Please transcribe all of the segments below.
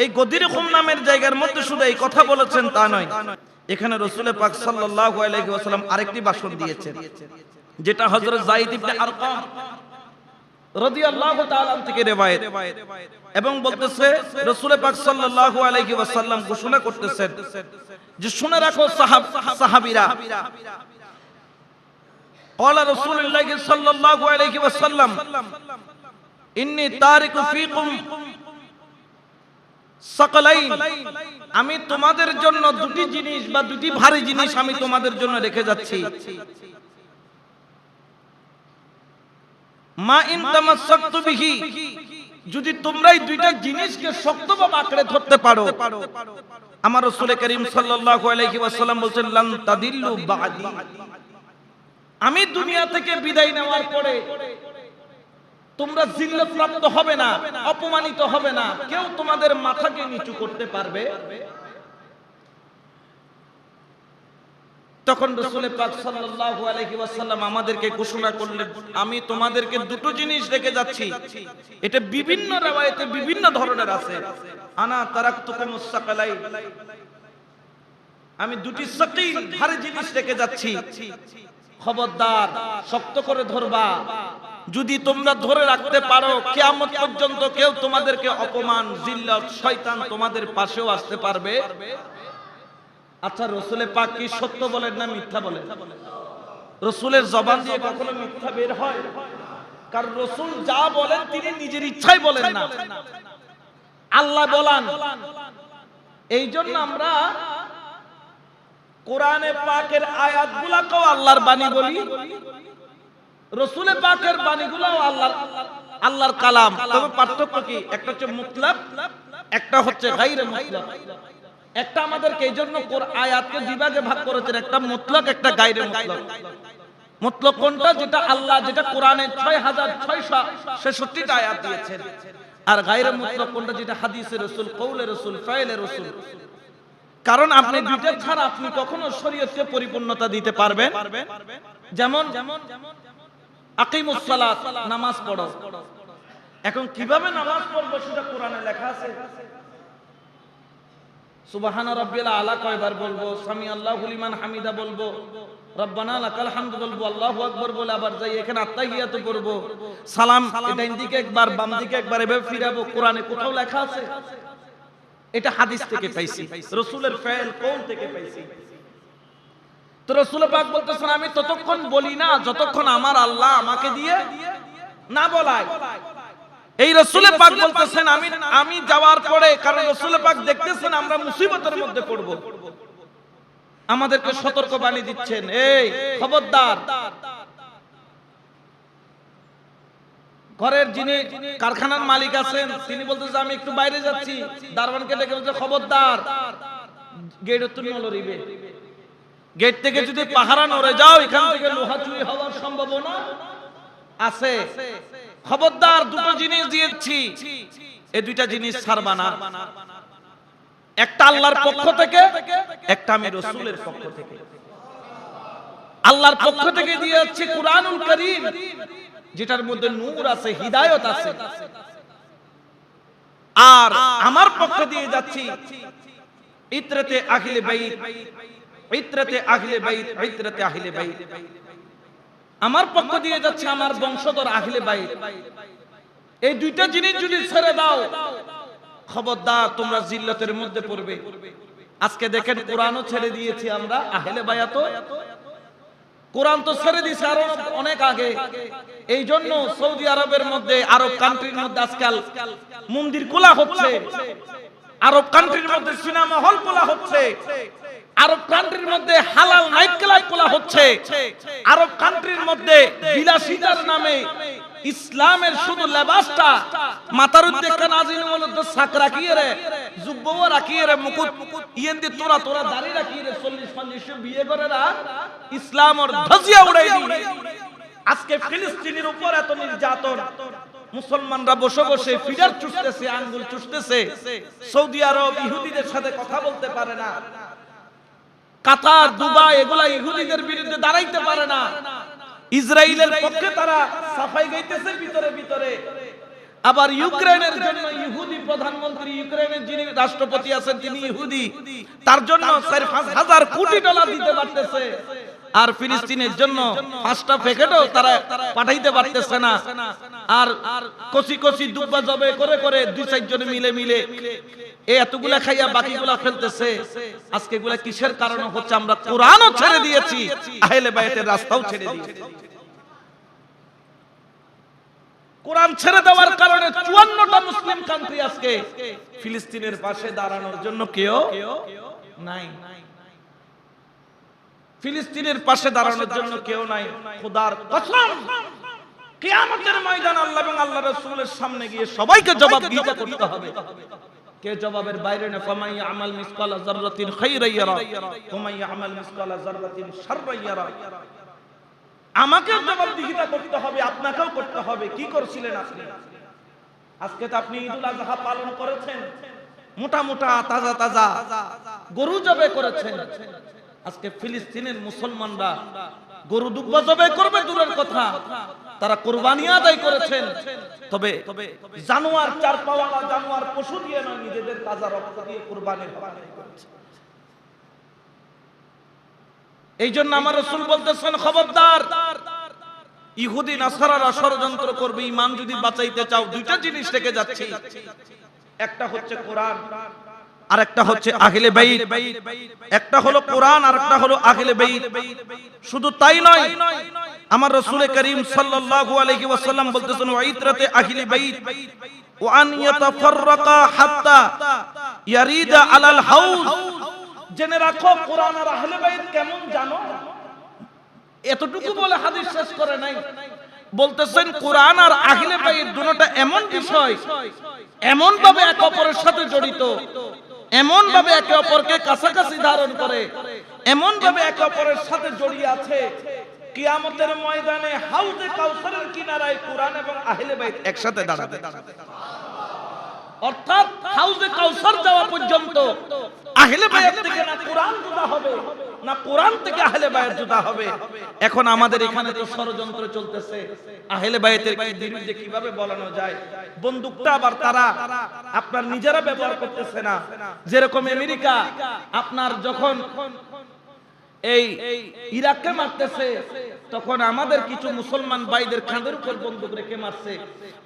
এই গদির খুম নামের জায়গার মধ্যে শুধু এই কথা বলেছেন তা নয় এখানে রসুলের পাক সাল্লাল্লাহু আলাইহি ওয়াসাল্লাম আরেকটি ভাষণ দিয়েছেন যেটা হযরত যায়েদ ইবনে আরকাম রাদিয়াল্লাহু তাআলা থেকে রিওয়ায়াত এবং বলতেছে রসুল পাক সাল্লাল্লাহু আলাইহি ওয়াসাল্লাম ঘোষণা করতেছেন যে শুনে রাখো সাহাব সাহাবীরা قال رسول الله صلى الله عليه وسلم إني تارك فيكم সকলাইন আমি তোমাদের জন্য দুটি জিনিস বা দুটি ভারী জিনিস আমি তোমাদের জন্য রেখে যাচ্ছি। মা ইন তামাসসাকতু বিহি, যদি তোমরা এই দুইটা জিনিসকে শক্তভাবে আঁকড়ে ধরতে পারো, আমার রাসূল করিম সাল্লাল্লাহু আলাইহি ওয়াসাল্লাম বলেন লান তাদিল্লু বাদি। আমি দুনিয়া থেকে বিদায় নেওয়ার পরে তোমরা জিল্লত প্রাপ্ত হবে না, অপমানিত হবে না। কেউ তোমাদের মাথাকে নিচু করতে পারবে? তখন রসুল পাক সাল্লাল্লাহু আলাইহি ওয়াসাল্লাম আমাদেরকে ঘোষণা করলেন, আমি তোমাদেরকে দুটো জিনিস রেখে যাচ্ছি। এটা বিভিন্ন রাওয়ায়াতে বিভিন্ন ধরনের আছে। আনা তারাকতুকুম সাকালাই আমি দুটি সাকিল ভারী জিনিস রেখে যাচ্ছি। খবরদার, শক্ত করে ধরবা। যদি তোমরা ধরে রাখতে পারো, কিয়ামত পর্যন্ত কেউ তোমাদেরকে অপমান, জিল্লত, শয়তান তোমাদের পাশেও আসতে পারবে। আচ্ছা রসুলের পাক কি সত্য বলেন না মিথ্যা বলেন? রসুলের জবান দিয়ে কখনো মিথ্যা বের হয়? কারণ রসুল যা বলেন, তিনি নিজের ইচ্ছাই বলেন না। আল্লাহ বলান। এই জন্য আমরা কোরআনে পাকের আয়াতগুলাকেও আল্লাহর বাণী বলি। রসুলের পাকের বাণীগুলাও আল্লাহর আল্লাহর কালাম। তবে পার্থক্য কি? একটা হচ্ছে মুতলাক একটা হচ্ছে গাইরে মুতলাক একটা আমাদেরকে আয়াতকে ভাগ করেছেন, একটা মুতলাক একটা গাইরে মুতলাক কোনটা? যেটা আল্লাহ, যেটা কোরআনে ছয় হাজার ছয়শো ছেষট্টিটা আয়াত দিয়েছেন। আর মুতলাক কোনটা? যেটা হাদিসে রসুল, কৌলে রসুল, ফাইলে রসুল। কারণ আপনি দুইটা ছাড়া আপনি কখনো শরীয়তকে পরিপূর্ণতা দিতে পারবেন। যেমন আকিমুস সালাত, নামাজ পড়ো। এখন কীভাবে নামাজ পড়ব সেটা কোরআনে লেখা আছে? সুবহান রাব্বিল আলা কয়বার বলব? সামি আল্লাহু লিমান হামিদা বলব? আবার যাই, এখানে আত্তাহিয়াতু করব। সালাম দিকে একবার, বাম দিকে একবার এভাবে ফিরাবো, কোরআনে কোথাও লেখা আছে? এটা হাদিস থেকে পাইছি, রসুলের ফেল কোন থেকে পাইছি? তো রসুল পাক বলতেছেন, আমি ততক্ষণ বলি না, যতক্ষণ আমার আল্লাহ আমাকে দিয়ে না বলায়। এই রসুল পাক বলতেছেন, আমি আমি যাওয়ার পরে, কারণ রসুল পাক দেখতেছেন আমরা মুসিবতের মধ্যে পড়ব। আমাদেরকে সতর্ক বাণী দিচ্ছেন। এই খবরদার। ঘরের যিনি কারখানার মালিক আছেন, তিনি বলতেছে, আমি একটু বাইরে যাচ্ছি। দারওয়ানকে ডেকে বলছে, খবরদার, গেট তুমি নলরিবে গেট থেকে যদি পাহারা নড়ে যাও এখান থেকে লোহা চুরি হওয়ার সম্ভাবনা আছে। খবরদার দুটো জিনিস দিয়েছি। এই দুইটা জিনিস ছাড়বা না। একটা আল্লাহর পক্ষ থেকে একটা আমি রসুলের পক্ষ থেকে। আল্লাহর পক্ষ থেকে দিয়ে যাচ্ছি কোরআনুল করিম। যেটার মধ্যে নূর আছে হিদায়ত আছে। আর আমার পক্ষ দিয়ে যাচ্ছি ইত্রতে আহলে বাইত। ইত্রতে আহলে বাইত ইত্রতে আহলে বাইত। আমার পক্ষ দিয়ে যাচ্ছে আমার বংশধর আহলে বাইত। এই দুইটা জিনিস যদি ছেড়ে দাও, খবরদার, তোমরা জিল্লতের মধ্যে পড়বে। আজকে দেখেন কোরআনও ছেড়ে দিয়েছি আমরা, আহলে বায়াত কোরআন তো ছেড়ে দিছে আরও অনেক আগে। এই জন্য সৌদি আরবের মধ্যে, আরব কান্ট্রির মধ্যে আজকাল মন্দির খোলা হচ্ছে। আরব কান্ট্রির মধ্যে সিনেমা হল খোলা হচ্ছে। আরব কান্ট্রির মধ্যে হালাল নাইট ক্লাব খোলা হচ্ছে। আরব কান্ট্রির মধ্যে বিলাসিতার নামে ইসলামের শুধু লেবাসটা উদ্দেশ্যে মূলত সাক রাখিয়ে রে যুব্বও রাখিয়ে রে, মুকুট ইয়েন দি তোরা তোরা দাড়ি রাখিয়ে রে 40 50 বিয়ে করে রা, ইসলাম ওর ধ্বজিয়া উড়াই দি আজকে ফিলিস্তিনের উপর এত নির্যাতন, মুসলমানরা বসে বসে ফিডার চুষতেছে, আঙ্গুল চুষতেছে, সৌদি আরব ইহুদিদের সাথে কথা বলতে পারে না। কাতার, দুবাই এগুলা ইহুদিদের বিরুদ্ধে দাঁড়াইতে পারে না। ইসরায়েলের পক্ষে তারা সাফাই গাইতেছে ভিতরে ভিতরে। আবার ইউক্রেনের জন্য ইহুদি প্রধানমন্ত্রী ইউক্রেনের যিনি রাষ্ট্রপতি আছেন, তিনি ইহুদি। তার জন্য চার পাঁচ হাজার কোটি ডলার দিতে পারতেছে। আর ফিলিস্তিনের জন্য পাঁচটা প্যাকেটও তারা পাঠাইতে পারতেছে না। আর কচি কচি দুব্বা জবে করে করে দুই চারজনে মিলে মিলে এতগুলা খাইয়া বাকিগুলা ফেলতেছে। কিসের কারণে হচ্ছে? আমরা ছেড়ে দিয়েছি। রাস্তাও কোরআন ছেড়ে দেওয়ার কারণে চুয়ান্নটা মুসলিম কান্ট্রি আজকে ফিলিস্তিনের পাশে দাঁড়ানোর জন্য কেউ নাই। ফিলিস্তিনের পাশে দাঁড়ানোর জন্য কেউ নাই। খোদার কসম। কিয়ামতের ময়দান আল্লাহ এবং আল্লাহ রাসূলের সামনে গিয়ে সবাইকে জবাব দিতে করতে হবে। কে জবাবের বাইরে না? ফামাই আমাল মিসকালা যাররাতিন খাইরান ইয়ারা। ফামাই আমাল মিসকালা যাররাতিন শাররান ইয়ারা। আমাকে জবাবদিহিতা করতে হবে আপনাকেও করতে হবে। কি করছিলেন আপনি? আজকে তো আপনি ঈদুল আজহা পালন করেছেন। মোটা মোটা তাজা তাজা। গরু জবে করেছেন। আজকে ফিলিস্তিনের মুসলমানরা গরু দুব্বা জবে করবে দূরের কথা। তারা কোরবানি আদায় করেছেন। তবে জানোয়ার চার পাওয়ালা জানোয়ার পশু দিয়ে নয়, নিজেদের তাজা রক্ত দিয়ে কোরবানি এই জন্য আমার রসুল বলতেছেন, খবরদার, ইহুদি, নাসারারা ষড়যন্ত্র করবে। ইমান যদি বাঁচাইতে চাও, দুইটা জিনিস থেকে যাচ্ছে। একটা হচ্ছে কোরআন আর একটা হচ্ছে আহলে বাইত। একটা হলো কোরআন আর একটা হলো আহলে বাইত। শুধু তাই নয়, আমার রাসূল করিম সাল্লাল্লাহু আলাইহি ওয়াসাল্লাম বলতেছেন ওয়াইত্রাতে আহলে বাইত ওয়া আন ইয়াতাফাররাকা হাত্তা ইয়ারিদা আলাল হাউজ। জেনে রাখো, কোরআন আর আহলে বাইত কেমন জানো? এতটুকু বলে হাদিস শেষ করে নাই। বলতেছেন, কোরআন আর আহলে বাইত দুটোটা এমন বিষয় এমন ভাবে এক অপরের সাথে জড়িত। এমন ভাবে একে অপরকে কাছাকাছি ধারণ করে। এমন ভাবে একে অপরের সাথে জড়িয়ে আছে। কিয়ামতের ময়দানে হাউজে কাউসারের কিনারায় কোরআন এবং আহলে বাইত একসাথে দাঁড়াবে। অর্থাৎ হাউজে কাউসার যাওয়া পর্যন্ত আহলে বায়াত থেকে না কোরআন জুদা হবে না কোরআন থেকে আহলে বায়াত জুদা হবে। এখন আমাদের এখানে তো ষড়যন্ত্র চলতেছে। আহলে বায়াতের কি বিরুদ্ধে কীভাবে বলানো যায়? বন্দুকটা আবার তারা আপনার নিজেরা ব্যবহার করতেছে না। যেরকম আমেরিকা আপনার যখন এই ইরাককে মারতেছে, তখন আমাদের কিছু মুসলমান ভাইদের কাঁধের উপর বন্দুক রেখে মারছে।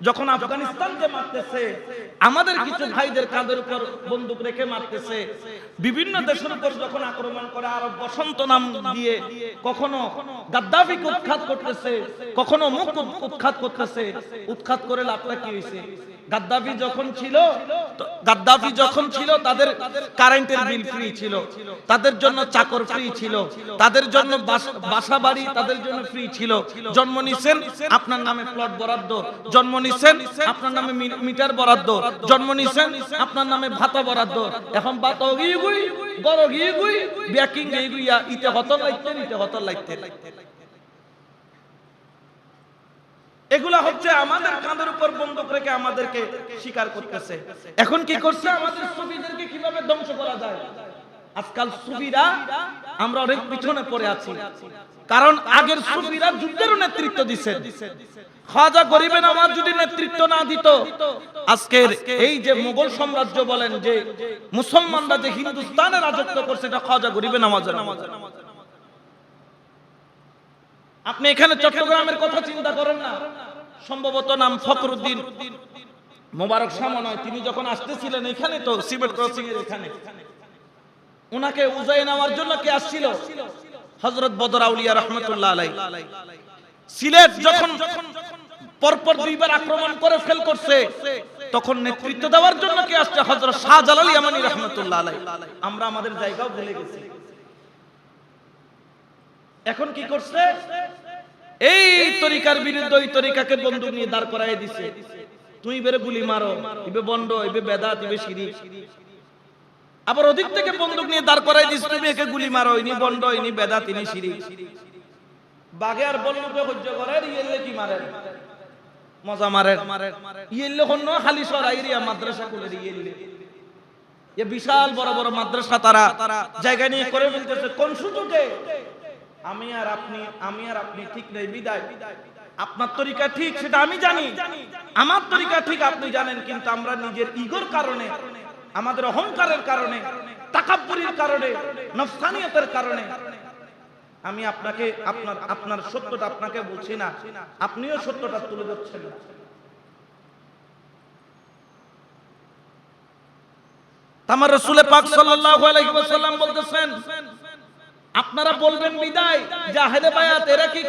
যখন আফগানিস্তানকে মারতেছে, আমাদের কিছু ভাইদের কাঁধের উপর বন্দুক রেখে মারতেছে। বিভিন্ন দেশের উপর যখন আক্রমণ করে, আরব বসন্ত নাম দিয়ে কখনো গাদ্দাফিকে উৎখাত করতেছে, কখনো মুখ উৎখাত করতেছে, উৎখাত করে লাভটা কি হয়েছে? গাদ্দাফি যখন ছিল গাদ্দাফি যখন ছিল, তাদের কারেন্টের বিল ফ্রি ছিল। তাদের জন্য চাকর ফ্রি ছিল। তাদের জন্য বাস- বাড়ি তাদের জন্য ফ্রি ছিল। জন্ম নিছেন আপনার নামে প্লট বরাদ্দ। জন্ম নিছেন আপনার নামে মিটার বরাদ্দ। জন্ম নিছেন আপনার নামে ভাতা বরাদ্দ। এখন বাত গিয়ে গুই, গর গিয়ে গুই, ব্যাকিং গিয়ে গুইয়া ইতে হত লাইতে ইতে হত লাইতে। এগুলা হচ্ছে আমাদের কাঁধের উপর বন্দুক রেখে আমাদেরকে স্বীকার করতেছে। এখন কি করছে? আমাদের সুফিদেরকে কীভাবে ধ্বংস করা যায়? আজকাল সুফিরা আমরা অনেক পিছনে পড়ে আছি। কারণ আগের সুফিরা যুদ্ধের নেতৃত্ব দিছে খাজা গরিবে নামাজ যদি নেতৃত্ব না দিত, আজকের এই যে মুঘল সাম্রাজ্য বলেন যে মুসলমানরা যে হিন্দুস্তানে রাজত্ব করছে, এটা খাজা গরিবে নামাজের আপনি এখানে চট্টগ্রামের কথা চিন্তা করেন না। সম্ভবত নাম ফখরুদ্দিন। মোবারক শাহ নয়, তিনি যখন আসতেছিলেন এখানে তো সিমেন্ট ক্রসিং এর এখানে। ওনাকে উজাই নেওয়ার জন্য কে আসছিল? হযরত বদর আউলিয়া রহমতুল্লাহ আলাই সিলেট যখন পরপর দুইবার আক্রমণ করে ফেল করছে, তখন নেতৃত্ব দেওয়ার জন্য কে আসছে? হযরত শাহজালাল ইয়ামানি রহমতুল্লাহ আলাই আমরা আমাদের জায়গাও ভুলে গেছি। এখন কি করছে? এই তরিকার বিরুদ্ধে ওই তরিকাকে বন্দুক নিয়ে দাঁড় করাই দিছে। তুই বেরে গুলি মারো ইবে বন্ড ইবে বেদাত ইবে শিরিক। আবার ওদিক থেকে বন্দুক নিয়ে দাঁড় করাই দিস তুমি একে গুলি মারো, ইনি বন্ড, ইনি বেদাত, ইনি শিরিক। বাগে আর বল্লুকে সহ্য করে ইয়েলে কি মারে মজা মারে ইয়েলে হন্য খালি সরাইরিয়া মাদ্রাসা খুলে ইয়েলে এ বিশাল বড় বড় মাদ্রাসা তারা। জায়গা নিয়ে করে ফেলতেছে। কোন সুযোগে? আমি আর আপনি, আমি আর আপনি ঠিক নেই, বিদায়। আপনার তরিকা ঠিক, সেটা আমি জানি। আমার তরিকা ঠিক, আপনি জানেন, কিন্তু আমরা নিজের ইগোর কারণে, আমাদের অহংকারের কারণে, তাকাব্বুরির কারণে, নফসানিয়তের কারণে, আমি আপনাকে, আপনার আপনার সত্যটা আপনাকে বলছি না। আপনিও সত্যটা তুলে ধরছেন না। আমার রসুলে পাক সাল্লাল্লাহু আলাইহি ওয়াসাল্লাম বলতেছেন আপনারা বলবেন বিদায়। জাহেলে বায়াত, এরা কি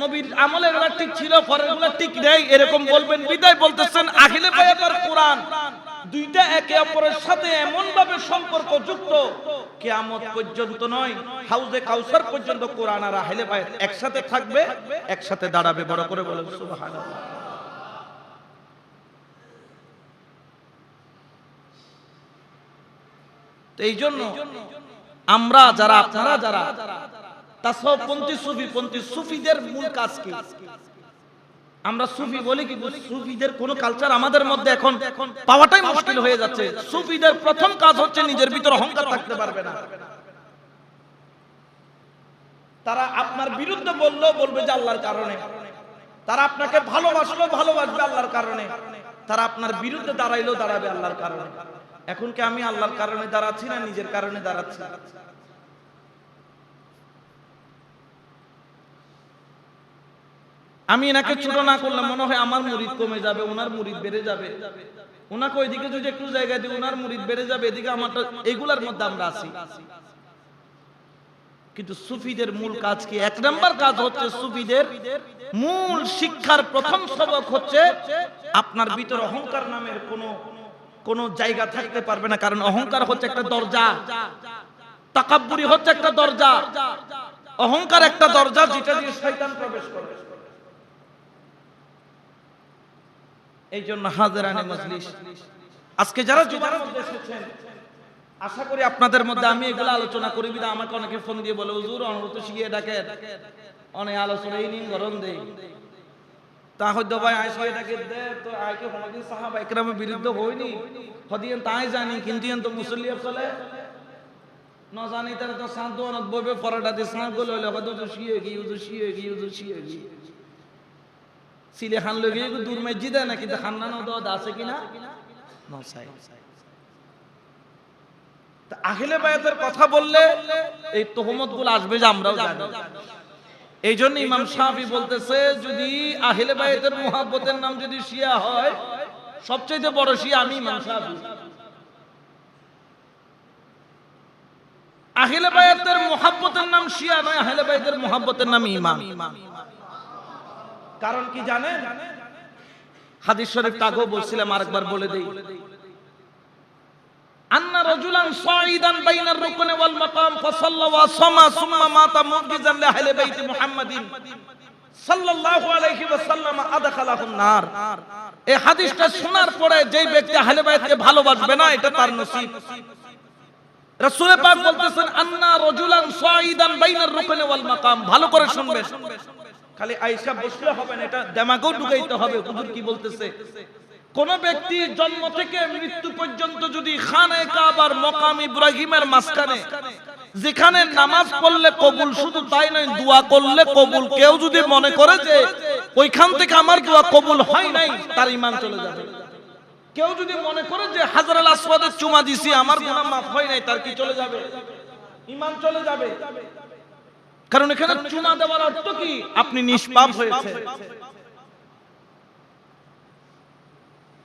নবীর আমলেরগুলা ঠিক ছিল, পরেরগুলা ঠিক নেই, এরকম বলবেন। বিদায় বলতেছেন আখিলে বায়াত আর কোরআন। দুইটা একে অপরের সাথে এমন ভাবে সম্পর্ক যুক্ত। কিয়ামত পর্যন্ত নয়, হাউজে কাউসার পর্যন্ত কোরআন আর আহলে বায়াত একসাথে থাকবে, একসাথে দাঁড়াবে। বড় করে বলে সুবহানাল্লাহ। এই জন্য আমরা যারা, আপনারা যারা তাসবপন্থী সুফিপন্থী সুফিদের মূল কাজ কি? আমরা সুফি বলি কি, সুফিদের কোন কালচার আমাদের মধ্যে এখন পাওয়াটাই মুশকিল হয়ে যাচ্ছে। সুফিদের প্রথম কাজ হচ্ছে নিজের ভিতর অহংকার থাকতে পারবে না। তারা আপনার বিরুদ্ধে বলল বলবে যে আল্লাহর কারণে। তারা আপনাকে ভালোবাসলো ভালোবাসবে আল্লাহর কারণে। তারা আপনার বিরুদ্ধে দাঁড়াইলো দাঁড়াবে আল্লাহর কারণে। এখন কি আমি আল্লাহর কারণে দাঁড়াচ্ছি না নিজের কারণে দাঁড়াচ্ছি? আমি এনাকে ছোট না করলে মনে হয় আমার মুরিদ কমে যাবে ওনার মুরিদ বেড়ে যাবে। ওনাকে ওইদিকে যদি একটু জায়গা দিই ওনার মুরিদ বেড়ে যাবে এদিকে আমারটা এগুলার মধ্যে আমরা আছি। কিন্তু সুফিদের মূল কাজ কি? এক নাম্বার কাজ হচ্ছে সুফিদের মূল শিক্ষার প্রথম সবক হচ্ছে আপনার ভিতর অহংকার নামের কোনো কোন জায়গা থাকতে পারবে না, কারণ অহংকার হচ্ছে একটা দরজা। তাকাব্বুরি হচ্ছে একটা দরজা। অহংকার একটা দরজা যেটা দিয়ে শয়তান প্রবেশ করে। এই জন্য হাজারানে মজলিস। আজকে যারা মধ্যে এসেছেন, আশা করি আপনাদের মধ্যে আমি এগুলো আলোচনা করি। বিদা আমাকে অনেকে ফোন দিয়ে বলে, হুজুর, অনুরোধ শিখিয়ে ডাকে অনেক আলোচনা এই নিন, গরম দেই। তা হয়তো ভাই আইসা এটাকে দে তো সাহাবা একরামের হদিয়েন তাই জানি, কিন্তু তো মুসল্লি চলে। ন তার তো দোয়ানত বইবে, পরাটা দিয়ে হলে হয়তো শিয়ে উজু শিয়ে উজু শিয়ে সিলে খান লগে দূর না কিন্তু আছে কিনা? ন সাই বায়াতের কথা বললে এই তোহমতগুলো আসবে যে আমরাও জানি। এই জন্য ইমাম সাহাবি বলতেছে যদি আহলে বায়াতের মুহাব্বতের নাম যদি শিয়া হয় সবচেয়ে বড় শিয়া আমি ইমাম সাহাবি আহলে বায়াতের মুহাব্বতের নাম শিয়া নয় আহলে বায়াতের মুহাব্বতের নাম ইমাম। কারণ কি জানেন? হাদিস শরীফ তাগো বলছিলাম আরেকবার বলে দেই। রাজুলান সাঈদান বাইনার রুকনে ওয়াল মাকাম ফাসাল্লা ওয়া সামা সুম্মা মাতা মুগজিজান লি আহলি বাইতি মুহাম্মাদিন। সাল্লাল্লাহু আলাইহি ওয়াসাল্লাম আদখালাহুন নার। এই হাদিসটা শোনার পরে যেই ব্যক্তি আহলে বাইতকে ভালোবাসবে না, এটা তার নসিব। রাসূল পাক বলতেছেন, আন্না রাজুলান সাঈদান বাইনার রুকনে ওয়াল মাকাম। ভালো করে শুনবে। খালি আয়েশা বসলে হবে না, এটা দিমাগেও ঢুকাইতে হবে। হুজুর কি বলতেছে? কোন ব্যক্তি জন্ম থেকে মৃত্যু পর্যন্ত যদি খানে কাবার মকাম ইব্রাহিমের মাঝখানে, যেখানে নামাজ পড়লে কবুল, শুধু তাই নয়, দোয়া করলে কবুল। কেউ যদি মনে করে যে ওইখান থেকে আমার দোয়া কবুল হয় নাই, তার ইমান চলে যাবে। কেউ যদি মনে করে যে হাজার আসওয়াদের চুমা দিছি, আমার গুনাহ মাফ হয় নাই, তার কি চলে যাবে? ইমান চলে যাবে। কারণ এখানে চুমা দেওয়ার অর্থ কি? আপনি নিষ্পাপ হয়েছে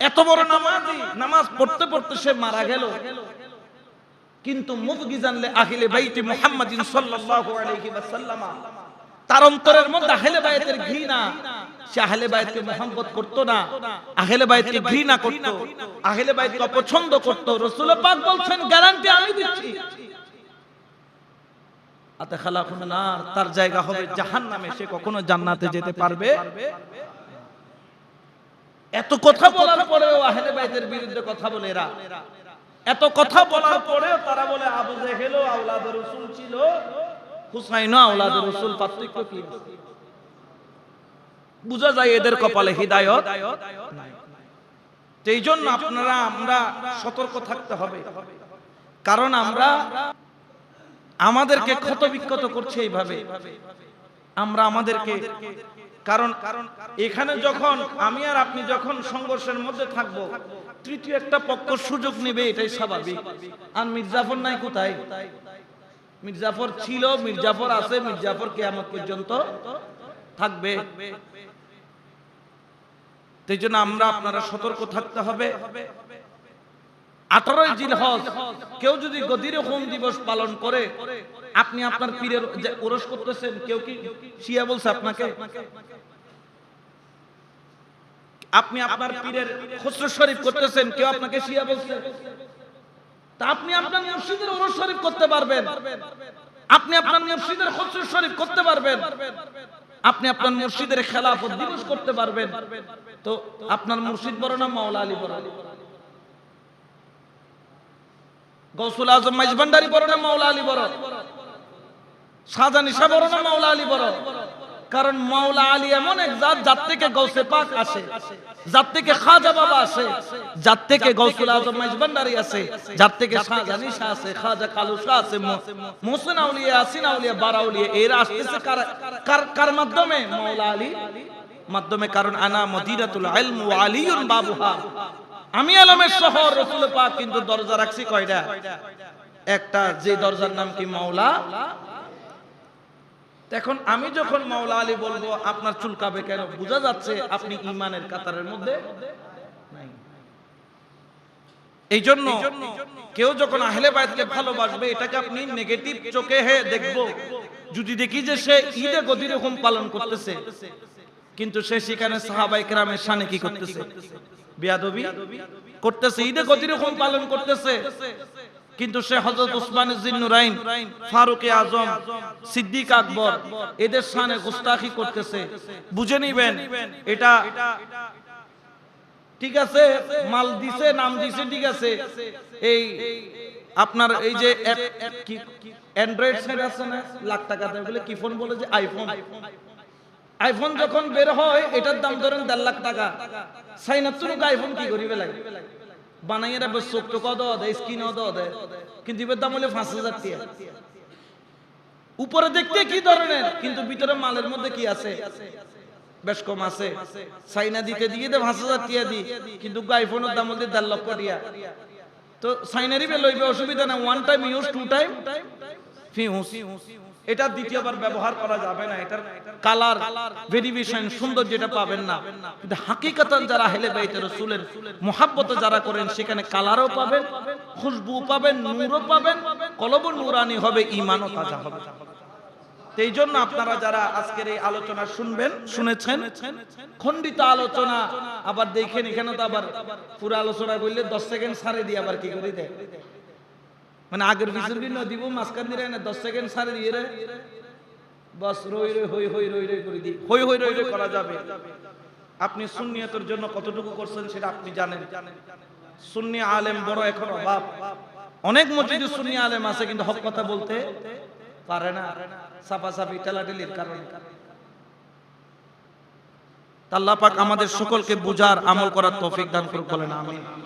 এত বড় নামাজি, নামাজ পড়তে পড়তে সে মারা গেল। কিন্তু মুফগি জানলে আহিলে বাইতে মুহাম্মাদিন সাল্লাল্লাহু আলাইহি তার অন্তরের মধ্যে আহলে ঘৃণা। সে আহলে মোহাম্মত করতো না, আহলে ঘৃণা আহলে অপছন্দ পাক বলছেন, গ্যারান্টি আমি দিচ্ছি। আতে নার, তার জায়গা হবে জাহান্নামে, সে কখনো জান্নাতে যেতে পারবে? এত কথা বলার পরেও আহলে বাইতের বিরুদ্ধে কথা বলে এরা। এত কথা বলার পরেও তারা বলে আবু জেহেলও আওলাদ রসুল ছিল। হুসাইনও আওলাদ রসুল পার্থক্য কি? বুঝা যায় এদের কপালে হৃদায়ত? এই জন্য আপনারা আমরা সতর্ক থাকতে হবে। কারণ আমরা আমাদেরকে ক্ষত বিক্ষত করছে এইভাবে। আমরা আমাদেরকে কারণ এখানে যখন আমি আর আপনি যখন সংঘর্ষের মধ্যে থাকব, তৃতীয় একটা পক্ষ সুযোগ নেবে, এটাই স্বাভাবিক। আর মির্জাফর নাই কোথায়? মির্জাফর ছিল, মির্জাফর আছে, মির্জাফর কেয়ামত পর্যন্ত থাকবে। সেই জন্য আমরা আপনারা সতর্ক থাকতে হবে। আঠারোই জিলহজ কেউ যদি গদির হোম দিবস পালন করে আপনি আপনার পীরের ওরস করতেছেন কেউ কি শিয়া বলছে আপনাকে? আপনি আপনার পীরের খসরু শরীফ করতেছেন কেউ আপনাকে শিয়া বলছে? তা আপনি আপনার মসজিদের ওরস শরীফ করতে পারবেন। আপনি আপনার মসজিদের খসরু শরীফ করতে পারবেন। আপনি আপনার মসজিদের খেলাফত দিবস করতে পারবেন। তো আপনার মসজিদ বড়? না মাওলা আলী বড়? গৌসুল আজম মাইজভান্ডারি বড় না মাওলা আলী বড়? শাহজাহান ইসা বড় না মাওলা আলী বড়? কারণ মাওলা আলী এমন এক জাত যার থেকে গৌসে পাক আসে, যার থেকে খাজা বাবা আসে, যার থেকে গৌসুল আজম মাইজভান্ডারি আছে যার থেকে শাহজাহান ইসা আছে খাজা কালু শাহ আছে মোহসেন আউলিয়া আসিন আউলিয়া বারাউলিয়া এরা আসতেছে কার কার- মাধ্যমে? মাওলা আলী মাধ্যমে, কারণ আনা মদিনাতুল ইলম ওয়া আলিয়ুন বাবুহা। আমি আলমের শহর রসুল পাক কিন্তু দরজা রাখছি কয়টা? একটা, যে দরজার নাম কি মাওলা? এখন আমি যখন মাওলা আলী বলব, আপনার চুলকাবে কেন? বোঝা যাচ্ছে আপনি ইমানের কাতারের মধ্যে এই জন্য কেউ যখন আহলে বাইতকে ভালোবাসবে, এটাকে আপনি নেগেটিভ চোখে হে দেখব। যদি দেখি যে সে ঈদে গদির রকম পালন করতেছে, কিন্তু সে সেখানে সাহাবাই কেরামের সানে কি করতেছে? বিয়াদবি করতেছে, ঈদে গদির রকম পালন করতেছে। কিন্তু সে হযরত উসমান জিন্নুরাইন ফারুক আজম, সিদ্দিক আকবর, এদের সানে গুস্তাখি করতেছে। বুঝে নিবেন, এটা ঠিক আছে, মাল দিছে, নাম দিছে, ঠিক আছে। এই আপনার এই যে অ্যান্ড্রয়েড সেট আছে না, লাখ টাকা দেয় বলে কি ফোন বলে যে আইফোন আইফোন যখন বের হয়, এটার দাম ধরেন দেড় লাখ টাকা। সাইনাত্তর আইফোন কি করিবে লাগে? বানাইয়ে রাখবে চোখ টোকা দেওয়া দেয় স্ক্রিনও দেওয়া দেয় কিন্তু এবার দাম হলে পাঁচ হাজার উপরে দেখতে কি ধরনের? কিন্তু ভিতরে মালের মধ্যে কি আছে? বেশ কম আছে। চাইনা দিতে দিয়ে দে, পাঁচ হাজার টিয়া দি। কিন্তু আইফোনের দাম হলে দেড় লক্ষ টিয়া। তো চাইনারই বে লইবে অসুবিধা না one time use two time use এটা দ্বিতীয়বার ব্যবহার করা যাবে না। এটার কালার ভেরিফিকেশন সুন্দর যেটা পাবেন না। কিন্তু হাকিকাতান যারা হেলে বাইতে রসুলের মোহাব্বত যারা করেন, সেখানে কালারও পাবেন খুশবু পাবেন, নূরও পাবেন, কলব নুরানি হবে ইমানও তাজা হবে। এই জন্য আপনারা যারা আজকের এই আলোচনা শুনবেন, শুনেছেন, খণ্ডিত আলোচনা, আবার দেখেন এখানে তো আবার পুরো আলোচনা করলে দশ সেকেন্ড সারে দিয়ে আবার কি করে দেয়? মানে আগের পিছন দিন দিব, মাঝখান দিয়ে না, দশ সেকেন্ড সারে দিয়ে রে। বস, রই রই, হই হই, রই রই করে দিই। হই হই, রই রই করা যাবে। আপনি সুন্নিয়তের জন্য কতটুকু করছেন সেটা আপনি জানেন। সুন্নি আলেম বড় এখন অভাব। অনেক মসজিদে সুন্নি আলেম আছে, কিন্তু হক কথা বলতে পারে না। সাফাসাফি টেলাটেলির কারণে। আল্লাহ পাক আমাদের সকলকে বুঝার আমল করার তৌফিক দান করুক বলেন, আমিন।